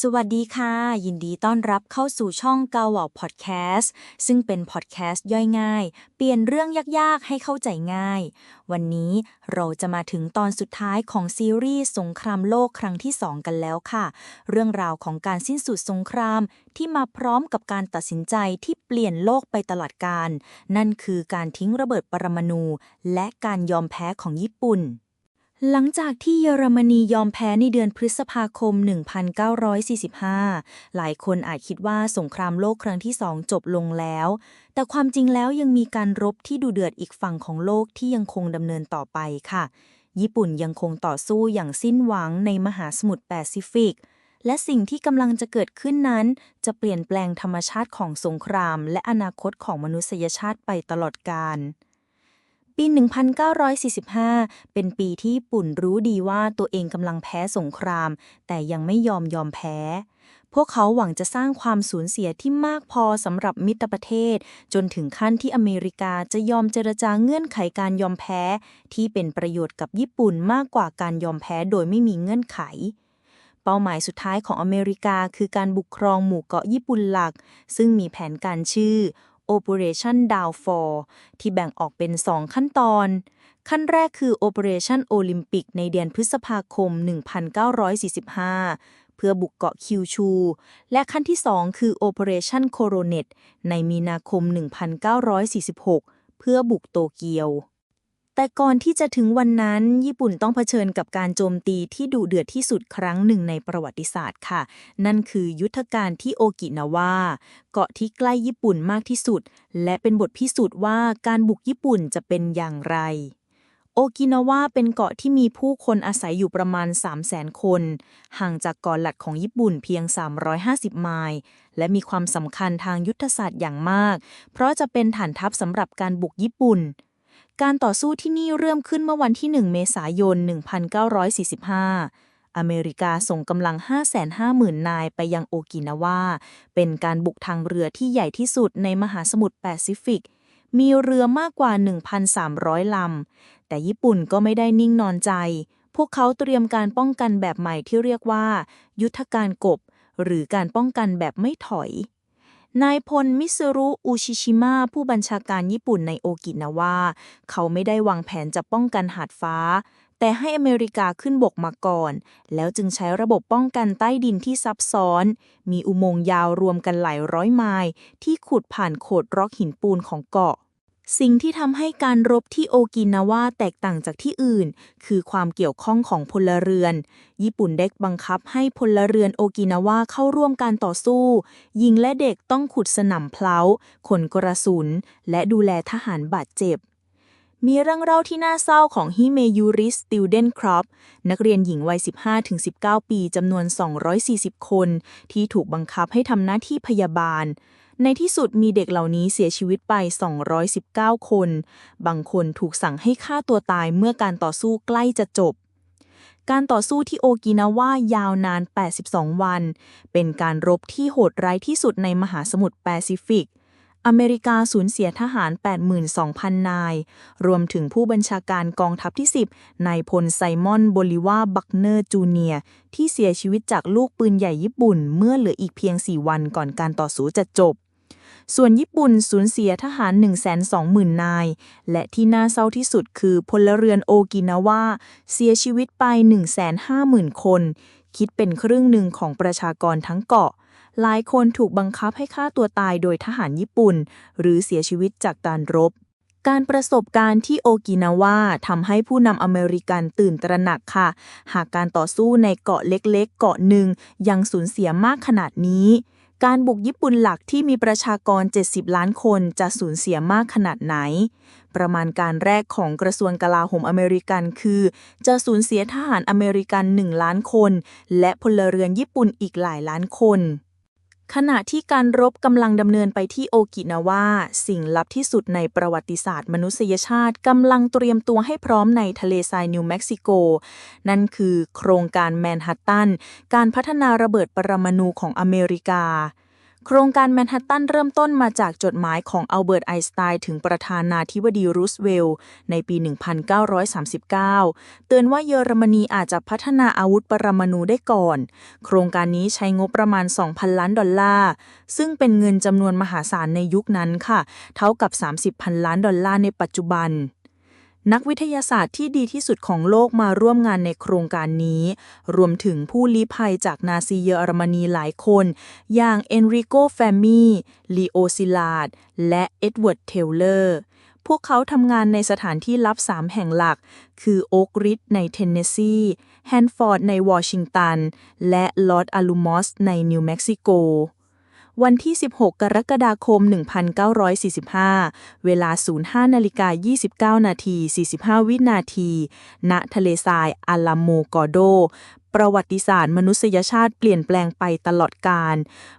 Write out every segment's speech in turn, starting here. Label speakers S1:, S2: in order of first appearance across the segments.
S1: สวัสดีค่ะ ยินดีต้อนรับเข้าสู่ช่องเกาเหว่าพอดแคสต์ซึ่งเป็นพอดแคสต์ย่อยง่าย เปลี่ยนเรื่องยากๆ ให้เข้าใจง่าย วันนี้เราจะมาถึงตอนสุดท้ายของซีรีส์สงครามโลกครั้งที่ 2 กันแล้วค่ะ เรื่องราวของการสิ้นสุดสงครามที่มาพร้อมกับการตัดสินใจที่เปลี่ยนโลกไปตลอดกาลนั่นคือการทิ้งระเบิดปรมาณูและการยอมแพ้ของญี่ปุ่น หลังจากที่เยอรมนียอมแพ้ในเดือนพฤษภาคม 1945 หลายคนอาจคิดว่าสงครามโลกครั้งที่สองจบลงแล้ว แต่ความจริงแล้วยังมีการรบที่ดุเดือดอีกฝั่งของโลกที่ยังคงดำเนินต่อไปค่ะ ญี่ปุ่นยังคงต่อสู้อย่างสิ้นหวังในมหาสมุทรแปซิฟิก และสิ่งที่กำลังจะเกิดขึ้นนั้น จะเปลี่ยนแปลงธรรมชาติของสงคราม และอนาคตของมนุษยชาติไปตลอดกาล ปี 1945 เป็นปีที่ญี่ปุ่นรู้ดีว่าตัวเองกำลังแพ้สงคราม แต่ยังไม่ยอมยอมแพ้ พวกเขาหวังจะสร้างความสูญเสียที่มากพอสำหรับมิตรประเทศ จนถึงขั้นที่อเมริกาจะยอมเจรจาเงื่อนไขการยอมแพ้ ที่เป็นประโยชน์กับญี่ปุ่นมากกว่าการยอมแพ้โดยไม่มีเงื่อนไขเป้าหมายสุดท้ายของอเมริกาคือการบุกครองหมู่เกาะญี่ปุ่นหลัก ซึ่งมีแผนการชื่อ Operation Downfall ที่แบ่งออกเป็น 2 ขั้นตอน ขั้นแรกคือ Operation Olympic ในเดือนพฤษภาคม 1945 เพื่อบุกเกาะคิวชู และขั้นที่ 2 คือ Operation Coronet ในมีนาคม 1946 เพื่อบุกโตเกียว แต่ก่อนที่จะถึงวันนั้น ญี่ปุ่นต้องเผชิญกับการโจมตีที่ดุเดือดที่สุดครั้งหนึ่งในประวัติศาสตร์ค่ะ นั่นคือยุทธการที่โอกินาวาเกาะที่ใกล้ญี่ปุ่นมากที่สุด และเป็นบทพิสูจน์ว่าการบุกญี่ปุ่นจะเป็นอย่างไร โอกินาวาเป็นเกาะที่มีผู้คนอาศัยอยู่ประมาณ 300,000 คน ห่างจากเกาะหลักของญี่ปุ่นเพียง 350 ไมล์ และมีความสำคัญทางยุทธศาสตร์อย่างมาก เพราะจะเป็นฐานทัพสำหรับการบุกญี่ปุ่น การต่อสู้ที่นี่เริ่มขึ้นเมื่อวันที่ 1 เมษายน 1945 อเมริกาส่งกำลัง 550,000 นายไปยังโอกินาวา เป็นการบุกทางเรือที่ใหญ่ที่สุดในมหาสมุทรแปซิฟิก มีเรือมากกว่า 1,300 ลำ แต่ญี่ปุ่นก็ไม่ได้นิ่งนอนใจ พวกเขาเตรียมการป้องกันแบบใหม่ที่เรียกว่า ยุทธการกบ หรือการป้องกันแบบไม่ถอย นายพลมิสรุอุชิชิมะผู้บัญชาการญี่ปุ่นในโอกินาวาเขาไม่ได้วางแผนจะป้องกันหาดฟ้า แต่ให้อเมริกาขึ้นบกมาก่อน แล้วจึงใช้ระบบป้องกันใต้ดินที่ซับซ้อน มีอุโมงค์ยาวรวมกันหลายร้อยไมล์ที่ขุดผ่านโขดร็อกหินปูนของเกาะ สิ่งที่ทำให้การรบที่โอกินาวาแตกต่างจากที่อื่น คือความเกี่ยวข้องของพลเรือน ญี่ปุ่นได้บังคับให้พลเรือนโอกินาวาเข้าร่วมการต่อสู้หญิงและเด็กต้องขุดสนามเพลาขนกระสุน และดูแลทหารบาดเจ็บ มีเรื่องเล่าที่น่าเศร้าของฮิเมยูริสติลเดนครอปนักเรียนหญิงวัย 15-19 ปีจำนวน 240 คน ที่ถูกบังคับให้ทำหน้าที่พยาบาล ในที่สุดมีเด็กเหล่านี้เสียชีวิตไป 219 คน บางคนถูกสั่งให้ฆ่าตัวตายเมื่อการต่อสู้ใกล้จะจบ การต่อสู้ที่โอกินาวายาวนาน 82 วัน เป็นการรบที่โหดร้ายที่สุดในมหาสมุทรแปซิฟิก อเมริกาสูญเสียทหาร 82,000 นาย รวมถึงผู้บัญชาการกองทัพที่ 10 นายพลไซมอนโบลิวาบักเนอร์จูเนียร์ที่เสียชีวิตจากลูกปืนใหญ่ญี่ปุ่น เมื่อเหลืออีกเพียง 4 วันก่อนการต่อสู้จะจบ ส่วนญี่ปุ่นสูญเสียทหาร 120,000 นาย และที่น่าเศร้าที่สุดคือพลเรือนโอกินาวาเสียชีวิตไป 150,000 คน คิดเป็นครึ่งหนึ่งของประชากรทั้งเกาะ หลายคนถูกบังคับให้ฆ่าตัวตายโดยทหารญี่ปุ่น หรือเสียชีวิตจากการรบการประสบการณ์ที่โอกินาวาทำให้ผู้นำอเมริกันตื่นตระหนักค่ะ หากการต่อสู้ในเกาะเล็กๆ เกาะหนึ่งยังสูญเสียมากขนาดนี้ การบุกญี่ปุ่นหลักที่มีประชากร 70 ล้านคนจะสูญเสียมากขนาดไหน ประมาณการแรกของกระทรวงกลาโหมอเมริกันคือ จะสูญเสียทหารอเมริกัน 1 ล้านคน และพลเรือนญี่ปุ่นอีกหลายล้านคน ขณะที่การรบกำลังดำเนินไปที่โอกินาวาสิ่งลับที่สุดในประวัติศาสตร์มนุษยชาติกำลังเตรียมตัวให้พร้อมในทะเลทรายนิวเม็กซิโก นั่นคือโครงการแมนฮัตตัน การพัฒนาระเบิดปรมาณูของอเมริกา โครงการแมนฮัตตันเริ่มต้นมาจากจดหมายของอัลเบิร์ตไอน์สไตน์ถึงประธานาธิบดีรูสเวลล์ในปี 1939 เตือนว่าเยอรมนีอาจจะพัฒนาอาวุธปรมาณูได้ก่อน โครงการนี้ใช้งบประมาณ 2,000 ล้านดอลลาร์ ซึ่งเป็นเงินจำนวนมหาศาลในยุคนั้นค่ะ เท่ากับ 30พันล้านดอลลาร์ในปัจจุบัน นักวิทยาศาสตร์ที่ดีที่สุดของโลกมาร่วมงานในโครงการนี้ รวมถึงผู้ลี้ภัยจากนาซีเยอรมนีหลายคน อย่างเอนริโกแฟมมีลีโอซิลาด และเอ็ดเวิร์ดเทลเลอร์ พวกเขาทำงานในสถานที่ลับสามแห่งหลัก คือโอกริดในเทนเนสซีแฮนฟอร์ดในวอชิงตัน และลอสอาลูมอสในนิวเม็กซิโก วันที่ 16 กรกฎาคม 1945 เวลา 05นาฬิกา29 นาที 45 วินาที ณ ทะเลทรายอาลาโมกอโด ประวัติศาสตร์มนุษยชาติเปลี่ยนแปลงไปตลอดกาล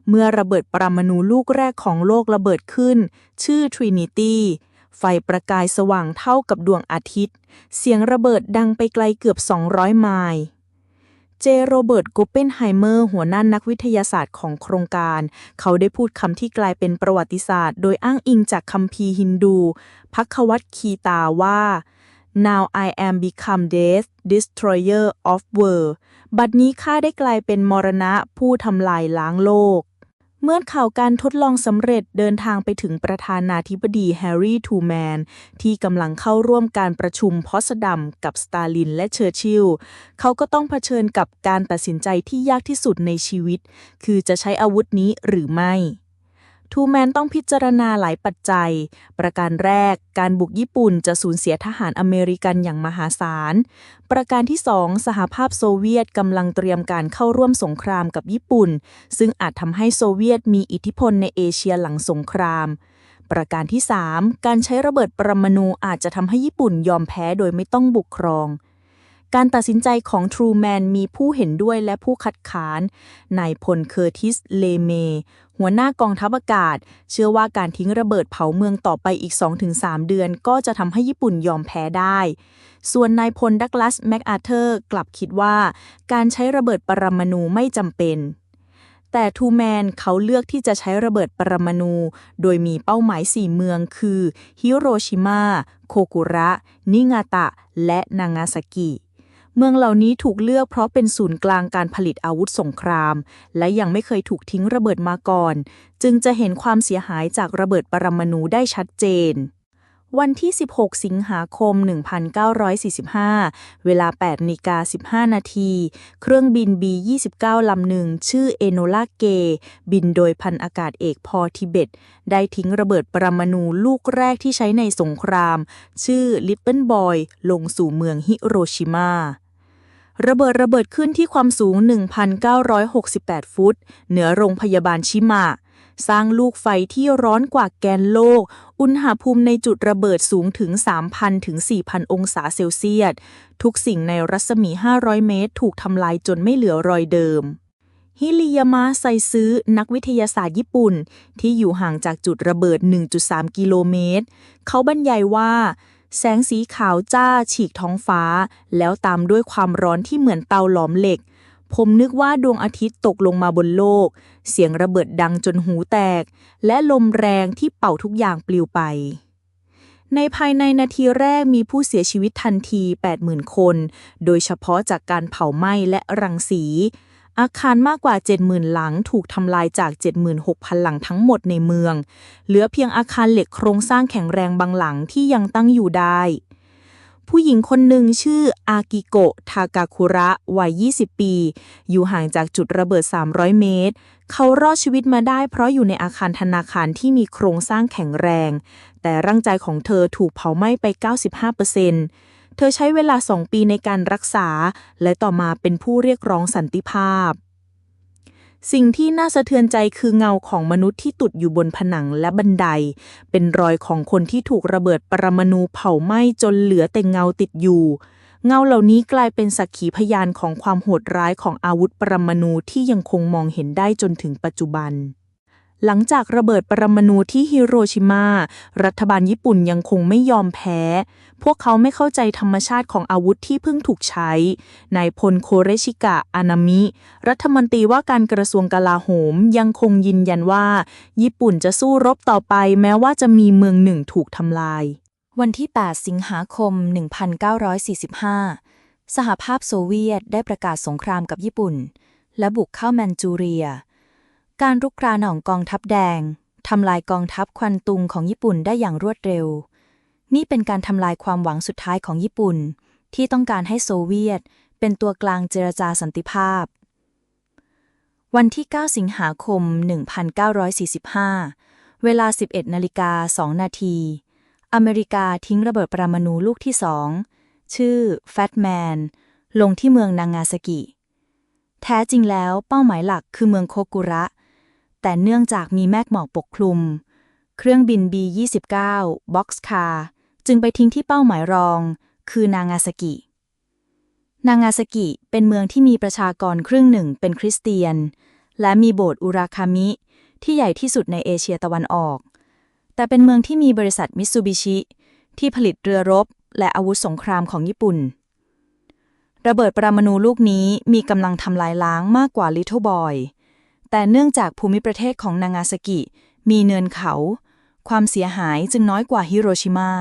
S1: เมื่อระเบิดปรมาณูลูกแรกของโลกระเบิดขึ้น ชื่อ Trinity ไฟประกายสว่างเท่ากับดวงอาทิตย์ เสียงระเบิดดังไปไกลเกือบ 200 ไมล์ เจโรเบิร์ตกูเปนไฮเมอร์ หัวหน้านักวิทยาศาสตร์ของโครงการ เขาได้พูดคำที่กลายเป็นประวัติศาสตร์ โดยอ้างอิงจากคัมภีร์ฮินดูพักวัตคีตาว่า now I am become death destroyer of world บัดนี้ข้าได้กลายเป็นมรณะผู้ทำลายล้างโลก เมื่อข่าวการทดลองสำเร็จเดินทางไปถึงประธานาธิบดีแฮร์รี่ทูแมน ที่กำลังเข้าร่วมการประชุมพอสดัมกับสตาลินและเชอร์ชิลเขาก็ต้องเผชิญกับการตัดสินใจที่ยากที่สุดในชีวิต คือจะใช้อาวุธนี้หรือไม่ ทูแมนต้องพิจารณาหลายปัจจัย ประการแรก การบุกญี่ปุ่นจะสูญเสียทหารอเมริกันอย่างมหาศาล ประการที่สองสหภาพโซเวียตกำลังเตรียมการเข้าร่วมสงครามกับญี่ปุ่น ซึ่งอาจทำให้โซเวียตมีอิทธิพลในเอเชียหลังสงคราม ประการที่ 3 การใช้ระเบิดปรมาณูอาจจะทำให้ญี่ปุ่นยอมแพ้โดยไม่ต้องบุกครองการตัดสินใจของทรูแมนมีผู้เห็นด้วยและผู้คัดค้าน นายพลเคอร์ติส เลเม หัวหน้ากองทัพอากาศ เชื่อว่าการทิ้งระเบิดเผาเมืองต่อไปอีก 2-3 เดือน ก็จะทำให้ญี่ปุ่นยอมแพ้ได้ ส่วนนายพลดักลัสแมคอาเธอร์กลับคิดว่า การใช้ระเบิดปรมาณูไม่จำเป็น แต่ทูแมนเขาเลือกที่จะใช้ระเบิดปรมาณูโดยมีเป้าหมาย 4 เมืองคือฮิโรชิมา โคกุระ นิงาตะ และนางาซากิ เมืองเหล่านี้ถูกเลือกเพราะเป็นศูนย์กลางการผลิตอาวุธสงคราม และยังไม่เคยถูกทิ้งระเบิดมาก่อน จึงจะเห็นความเสียหายจากระเบิดปรมาณูได้ชัดเจน วันที่ 16 สิงหาคม 1945 เวลา8นาฬิกา15 นาที เครื่องบิน B-29 ลำหนึ่ง ชื่อเอโนลาเก บินโดยพันอากาศเอกพอทิเบต ได้ทิ้งระเบิดปรมาณูลูกแรกที่ใช้ในสงคราม ชื่อลิปเปิลบอย ลงสู่เมืองฮิโรชิมา ระเบิดระเบิดขึ้นที่ความสูง 1,968 ฟุต เหนือโรงพยาบาลชิมะ สร้างลูกไฟที่ร้อนกว่าแกนโลก อุณหภูมิในจุดระเบิดสูงถึง 3,000 ถึง 4,000 องศาเซลเซียส ทุกสิ่งในรัศมี 500 เมตร ถูกทำลายจนไม่เหลือรอยเดิมฮิริยามะไซซื้อนักวิทยาศาสตร์ญี่ปุ่น ที่อยู่ห่างจากจุดระเบิด 1.3 กิโลเมตร เขาบรรยายว่า แสงสีขาวจ้าฉีกท้องฟ้า แล้วตามด้วยความร้อนที่เหมือนเตาหลอมเหล็ก ผมนึกว่าดวงอาทิตย์ตกลงมาบนโลก เสียงระเบิดดังจนหูแตก และลมแรงที่เป่าทุกอย่างปลิวไป ในภายในนาทีแรกมีผู้เสียชีวิตทันที 80,000 คน โดยเฉพาะจากการเผาไหม้และรังสี อาคารมากกว่า 70,000 หลังถูกทำลายจาก 76,000 หลังทั้งหมดในเมือง เหลือเพียงอาคารเหล็กโครงสร้างแข็งแรงบางหลังที่ยังตั้งอยู่ได้ ผู้หญิงคนหนึ่งชื่ออากิโกะทากาคุระ วัย 20 ปี อยู่ห่างจากจุดระเบิด 300 เมตร เขารอดชีวิตมาได้เพราะอยู่ในอาคารธนาคารที่มีโครงสร้างแข็งแรง แต่ร่างกายของเธอถูกเผาไหม้ไป 95%เเธอใช้เวลาสองปีในการรักษา และต่อมาเป็นผู้เรียกร้องสันติภาพ สิ่งที่น่าสะเทือนใจคือเงาของมนุษย์ที่ตุดอยู่บนผนังและบันได เป็นรอยของคนที่ถูกระเบิดปรมาณูเผาไหม้จนเหลือแต่เงาติดอยู่เงาเหล่านี้กลายเป็นสักขีพยานของความโหดร้ายของอาวุธปรมาณูที่ยังคงมองเห็นได้จนถึงปัจจุบัน หลังจากระเบิดปรมาณูที่ฮิโรชิมา รัฐบาลญี่ปุ่นยังคงไม่ยอมแพ้ พวกเขาไม่เข้าใจธรรมชาติของอาวุธที่เพิ่งถูกใช้ นายพลโคเรชิกะ อานามิ รัฐมนตรีว่าการกระทรวงกลาโหมยังคงยืนยันว่า ญี่ปุ่นจะสู้รบต่อไปแม้ว่าจะมีเมืองหนึ่งถูกทำลาย วันที่ 8 สิงหาคม 1945 สหภาพโซเวียตได้ประกาศสงครามกับญี่ปุ่น และบุกเข้าแมนจูเรีย การรุกรานของกองทัพแดงทำลายกองทัพควันตุงของญี่ปุ่นได้อย่างรวดเร็ว นี่เป็นการทำลายความหวังสุดท้ายของญี่ปุ่น ที่ต้องการให้โซเวียต เป็นตัวกลางเจรจาสันติภาพ วันที่ 9 สิงหาคม 1945 เวลา 11นาฬิกา2นาที อเมริกาทิ้งระเบิดปรมาณูลูกที่สองชื่อ Fat Man ลงที่เมืองนางาซากิ แท้จริงแล้วเป้าหมายหลักคือเมืองโคกุระ แต่เนื่องจากมีแมกหมอกปกคลุม เครื่องบิน B-29 Boxcar จึงไปทิ้งที่เป้าหมายรอง คือนางาซากิ นางาซากิเป็นเมืองที่มีประชากรครึ่งหนึ่งเป็นคริสเตียน และมีโบสถ์อุราคามิ ที่ใหญ่ที่สุดในเอเชียตะวันออก แต่เป็นเมืองที่มีบริษัทมิตซูบิชิที่ผลิตเรือรบ และอาวุธสงครามของญี่ปุ่น ระเบิดปรมาณูลูกนี้มีกำลังทำลายล้างมากกว่าลิ t เ l e บอย แต่เนื่องจากภูมิประเทศของนางาซากิ มีเนินเขา ความเสียหายจึงน้อยกว่าฮิโรชิมา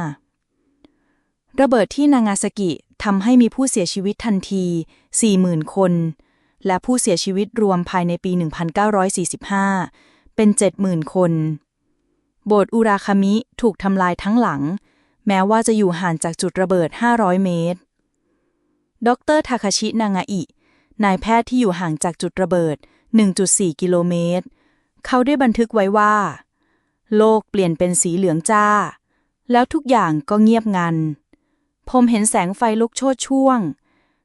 S1: ระเบิดที่นางาซากิทำให้มีผู้เสียชีวิตทันที 40,000 คน และผู้เสียชีวิตรวมภายในปี 1945 เป็น 70,000 คน โบสถ์อุราคามิถูกทำลายทั้งหลัง แม้ว่าจะอยู่ห่างจากจุดระเบิด 500 เมตร ดรทาคาชินางาอิ นายแพทย์ที่อยู่ห่างจากจุดระเบิด 1.4 กิโลเมตร เขาได้บันทึกไว้ว่า โลกเปลี่ยนเป็นสีเหลืองจ้า แล้วทุกอย่างก็เงียบงัน ผมเห็นแสงไฟลุกโชดช่วง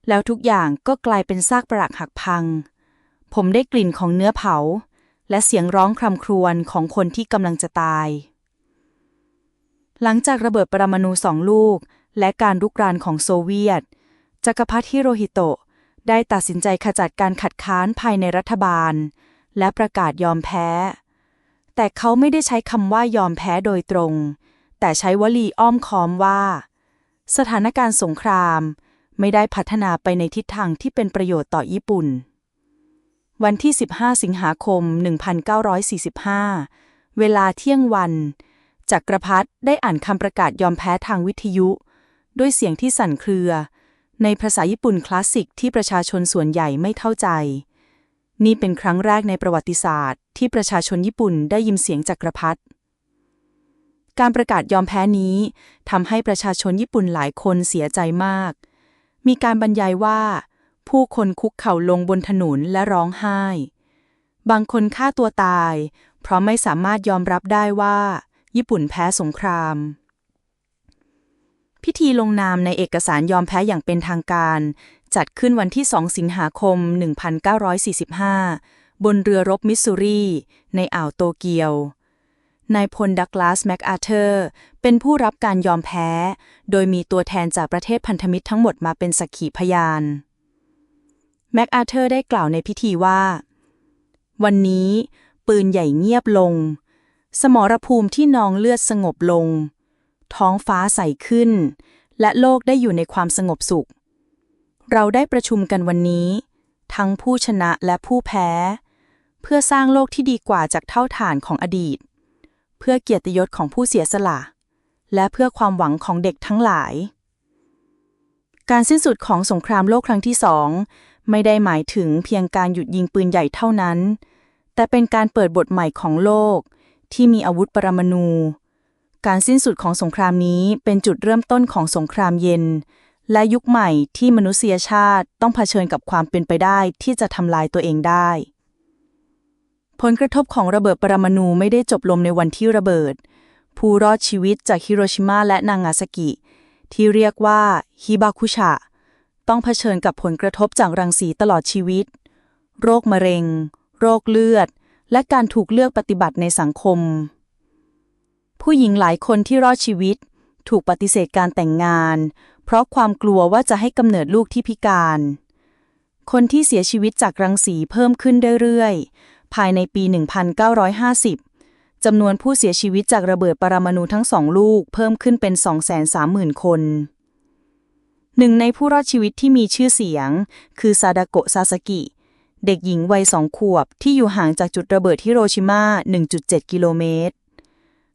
S1: แล้วทุกอย่างก็กลายเป็นซากปรักหักพัง ผมได้กลิ่นของเนื้อเผา และเสียงร้องครำครวญของคนที่กำลังจะตาย หลังจากระเบิดปรมาณูสองลูก และการรุกรานของโซเวียตจักรพรรดิฮิโรฮิโตะ ได้ตัดสินใจขจัดการขัดค้านภายในรัฐบาล และประกาศยอมแพ้ แต่เขาไม่ได้ใช้คำว่ายอมแพ้โดยตรง แต่ใช้วลีอ้อมค้อมว่า สถานการณ์สงคราม ไม่ได้พัฒนาไปในทิศทางที่เป็นประโยชน์ต่อญี่ปุ่น วันที่ 15 สิงหาคม 1945 เวลาเที่ยงวันจักรพรรดิได้อ่านคำประกาศยอมแพ้ทางวิทยุ ด้วยเสียงที่สั่นเครือ ในภาษาญี่ปุ่นคลาสสิกที่ประชาชนส่วนใหญ่ไม่เข้าใจ นี่เป็นครั้งแรกในประวัติศาสตร์ ที่ประชาชนญี่ปุ่นได้ยินเสียงจักรพรรดิการประกาศยอมแพ้นี้ทำให้ประชาชนญี่ปุ่นหลายคนเสียใจมาก มีการบรรยายว่า ผู้คนคุกเข่าลงบนถนนและร้องไห้ บางคนฆ่าตัวตาย เพราะไม่สามารถยอมรับได้ว่า ญี่ปุ่นแพ้สงคราม พิธีลงนามในเอกสารยอมแพ้อย่างเป็นทางการ จัดขึ้นวันที่ 2 สิงหาคม 1945 บนเรือรบมิสซูรี ในอ่าวโตเกียวนายพลดักลาสแมคอาเธอร์เป็นผู้รับการยอมแพ้ โดยมีตัวแทนจากประเทศพันธมิตรทั้งหมดมาเป็นสักขีพยานแมคอาเธอร์ได้กล่าวในพิธีว่า วันนี้ปืนใหญ่เงียบลง สมรภูมิที่นองเลือดสงบลง ท้องฟ้าใสขึ้น และโลกได้อยู่ในความสงบสุข เราได้ประชุมกันวันนี้ ทั้งผู้ชนะและผู้แพ้ เพื่อสร้างโลกที่ดีกว่าจากเท่าฐานของอดีต เพื่อเกียรติยศของผู้เสียสละ และเพื่อความหวังของเด็กทั้งหลาย การสิ้นสุดของสงครามโลกครั้งที่สองไม่ได้หมายถึงเพียงการหยุดยิงปืนใหญ่เท่านั้น แต่เป็นการเปิดบทใหม่ของโลกที่มีอาวุธปรมาณู การสิ้นสุดของสงครามนี้เป็นจุดเริ่มต้นของสงครามเย็น และยุคใหม่ที่มนุษยชาติต้องเผชิญกับความเป็นไปได้ที่จะทำลายตัวเองได้ ผลกระทบของระเบิดปรมาณูไม่ได้จบลงในวันที่ระเบิด ผู้รอดชีวิตจากฮิโรชิมาและนางาซากิ ที่เรียกว่าฮิบาคุชะต้องเผชิญกับผลกระทบจากรังสีตลอดชีวิต โรคมะเร็ง โรคเลือด และการถูกเลือกปฏิบัติในสังคม ผู้หญิงหลายคนที่รอดชีวิต ถูกปฏิเสธการแต่งงาน เพราะความกลัวว่าจะให้กำเนิดลูกที่พิการ คนที่เสียชีวิตจากรังสีเพิ่มขึ้นเรื่อยๆ ภายในปี 1950 จำนวนผู้เสียชีวิตจากระเบิดปรมาณูทั้งสองลูกเพิ่มขึ้นเป็น 230,000 คนหนึ่งในผู้รอดชีวิตที่มีชื่อเสียง คือซาดาโกะซาสกิ เด็กหญิงวัยสองขวบที่อยู่ห่างจากจุดระเบิดฮิโรชิมา 1.7 กิโลเมตร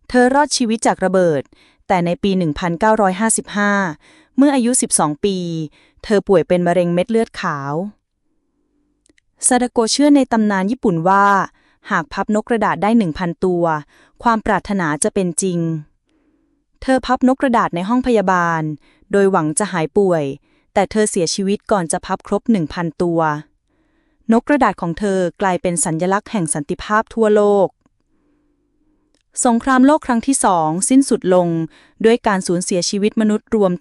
S1: เธอรอดชีวิตจากระเบิด แต่ในปี 1955 เมื่ออายุ 12 ปี เธอป่วยเป็นมะเร็งเม็ดเลือดขาว ซาดโกเชื่อในตำนานญี่ปุ่นว่า หากพับนกกระดาษได้ 1,000 ตัว ความปรารถนาจะเป็นจริง เธอพับนกกระดาษในห้องพยาบาล โดยหวังจะหายป่วย แต่เธอเสียชีวิตก่อนจะพับครบ 1,000 ตัวนกกระดาษของเธอกลายเป็นสัญลักษณ์แห่งสันติภาพทั่วโลก สงครามโลกครั้งที่สองสิ้นสุดลง ด้วยการสูญเสียชีวิตมนุษย์รวม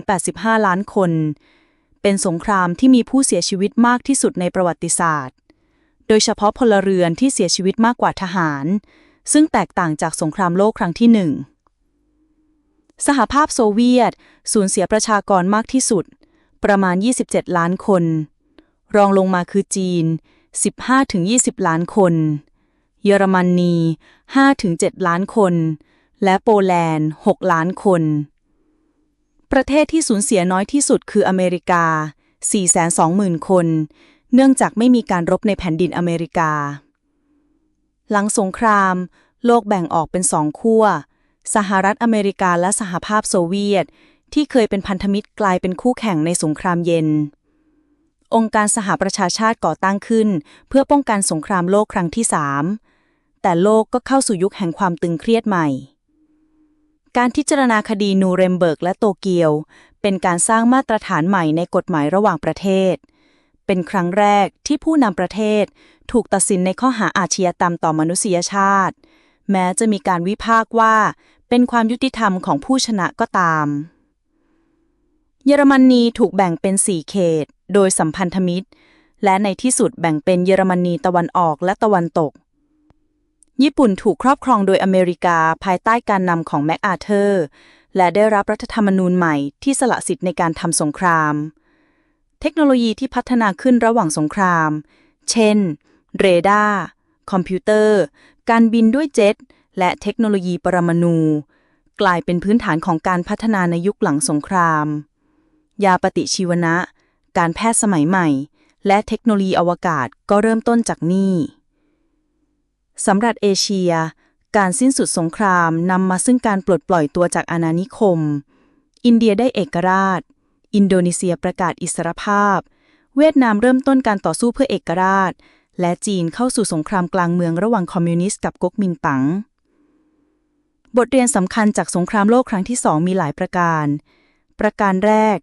S1: 70-85 ล้านคน เป็นสงครามที่มีผู้เสียชีวิตมากที่สุดในประวัติศาสตร์ โดยเฉพาะพลเรือนที่เสียชีวิตมากกว่าทหาร ซึ่งแตกต่างจากสงครามโลกครั้งที่หนึ่งสหภาพโซเวียต สูญเสียประชากรมากที่สุด ประมาณ 27 ล้านคน รองลงมาคือจีน 15-20 ล้านคน เยอรมนี 5-7 ล้านคน และโปแลนด์ 6 ล้านคน ประเทศที่สูญเสียน้อยที่สุดคืออเมริกา 420,000 คน เนื่องจากไม่มีการรบในแผ่นดินอเมริกา หลังสงคราม โลกแบ่งออกเป็นสองขั้ว สหรัฐอเมริกาและสหภาพโซเวียต ที่เคยเป็นพันธมิตรกลายเป็นคู่แข่งในสงครามเย็นองค์การสหประชาชาติก่อตั้งขึ้น เพื่อป้องกันสงครามโลกครั้งที่สาม แต่โลกก็เข้าสู่ยุคแห่งความตึงเครียดใหม่ การพิจารณาคดีนูเรมเบิร์กและโตเกียว เป็นการสร้างมาตรฐานใหม่ในกฎหมายระหว่างประเทศ เป็นครั้งแรกที่ผู้นำประเทศถูกตัดสินในข้อหาอาชญากรรมต่อมนุษยชาติ แม้จะมีการวิพากษ์ว่า เป็นความยุติธรรมของผู้ชนะก็ตาม เยอรมนีถูกแบ่งเป็น4เขต โดยสัมพันธมิตร และในที่สุดแบ่งเป็นเยอรมนีตะวันออกและตะวันตก ญี่ปุ่นถูกครอบครองโดยอเมริกาภายใต้การนำของแมคอาเธอร์ และได้รับรัฐธรรมนูญใหม่ที่สละสิทธิ์ในการทำสงคราม เทคโนโลยีที่พัฒนาขึ้นระหว่างสงคราม เช่น เรดาร์คอมพิวเตอร์ การบินด้วยเจ็ต และเทคโนโลยีปรมาณูกลายเป็นพื้นฐานของการพัฒนาในยุคหลังสงคราม ยาปฏิชีวนะ การแพทย์สมัยใหม่ และเทคโนโลยีอวกาศก็เริ่มต้นจากนี่ สำหรับเอเชีย การสิ้นสุดสงครามนำมาซึ่งการปลดปล่อยตัวจากอาณานิคม อินเดียได้เอกราช อินโดนีเซียประกาศอิสรภาพ เวียดนามเริ่มต้นการต่อสู้เพื่อเอกราช และจีนเข้าสู่สงครามกลางเมืองระหว่างคอมมิวนิสต์กับก๊กมินตั๋งบทเรียนสำคัญจากสงครามโลกครั้งที่สองมีหลายประการ ประการแรก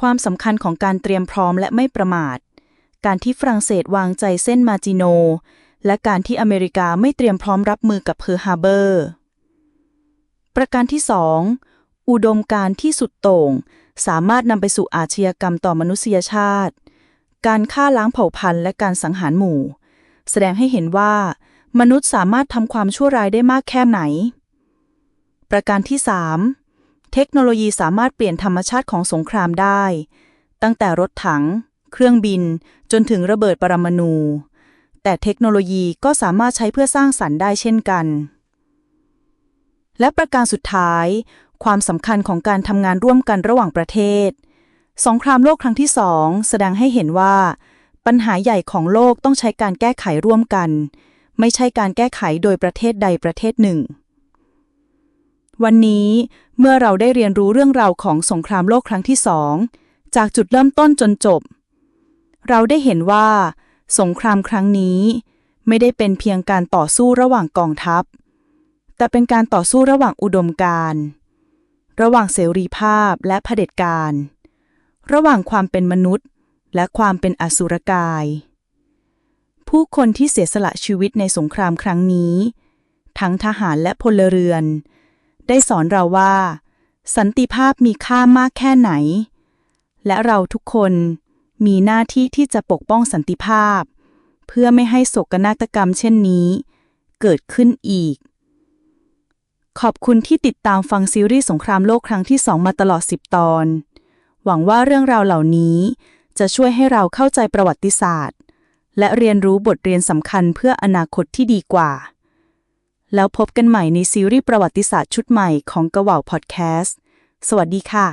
S1: ความสำคัญของการเตรียมพร้อมและไม่ประมาท การที่ฝรั่งเศสวางใจเส้นมาจิโน และการที่อเมริกาไม่เตรียมพร้อมรับมือกับเพิร์ฮาเบอร์ ประการที่สองอุดมการที่สุดโต่ง สามารถนำไปสู่อาชญากรรมต่อมนุษยชาติ การฆ่าล้างเผ่าพันธุ์และการสังหารหมู่ แสดงให้เห็นว่า มนุษย์สามารถทำความชั่วร้ายได้มากแค่ไหน ประการที่ 3 เทคโนโลยีสามารถเปลี่ยนธรรมชาติของสงครามได้ ตั้งแต่รถถัง เครื่องบิน จนถึงระเบิดปรมาณู แต่เทคโนโลยีก็สามารถใช้เพื่อสร้างสรรค์ได้เช่นกัน และประการสุดท้าย ความสำคัญของการทำงานร่วมกันระหว่างประเทศ สงครามโลกครั้งที่สองแสดงให้เห็นว่า ปัญหาใหญ่ของโลกต้องใช้การแก้ไขร่วมกัน ไม่ใช่การแก้ไขโดยประเทศใดประเทศหนึ่ง วันนี้เมื่อเราได้เรียนรู้เรื่องราวของสงครามโลกครั้งที่สองจากจุดเริ่มต้นจนจบ เราได้เห็นว่า สงครามครั้งนี้ ไม่ได้เป็นเพียงการต่อสู้ระหว่างกองทัพ แต่เป็นการต่อสู้ระหว่างอุดมการณ์ระหว่างเสรีภาพและเผด็จการ ระหว่างความเป็นมนุษย์ และความเป็นอสุรกาย ผู้คนที่เสียสละชีวิตในสงครามครั้งนี้ ทั้งทหารและพลเรือน ได้สอนเราว่า สันติภาพมีค่ามากแค่ไหน และเราทุกคน มีหน้าที่ที่จะปกป้องสันติภาพ เพื่อไม่ให้โศกนาฏกรรมเช่นนี้ เกิดขึ้นอีก ขอบคุณที่ติดตามฟังซีรีส์สงครามโลกครั้งที่สองมาตลอด 10 ตอน หวังว่าเรื่องราวเหล่านี้จะช่วยให้เราเข้าใจประวัติศาสตร์
S2: และเรียนรู้บทเรียนสำคัญเพื่ออนาคตที่ดีกว่า แล้วพบกันใหม่ในซีรีส์ประวัติศาสตร์ชุดใหม่ของกระว่าพอดแคสต์ สวัสดีค่ะ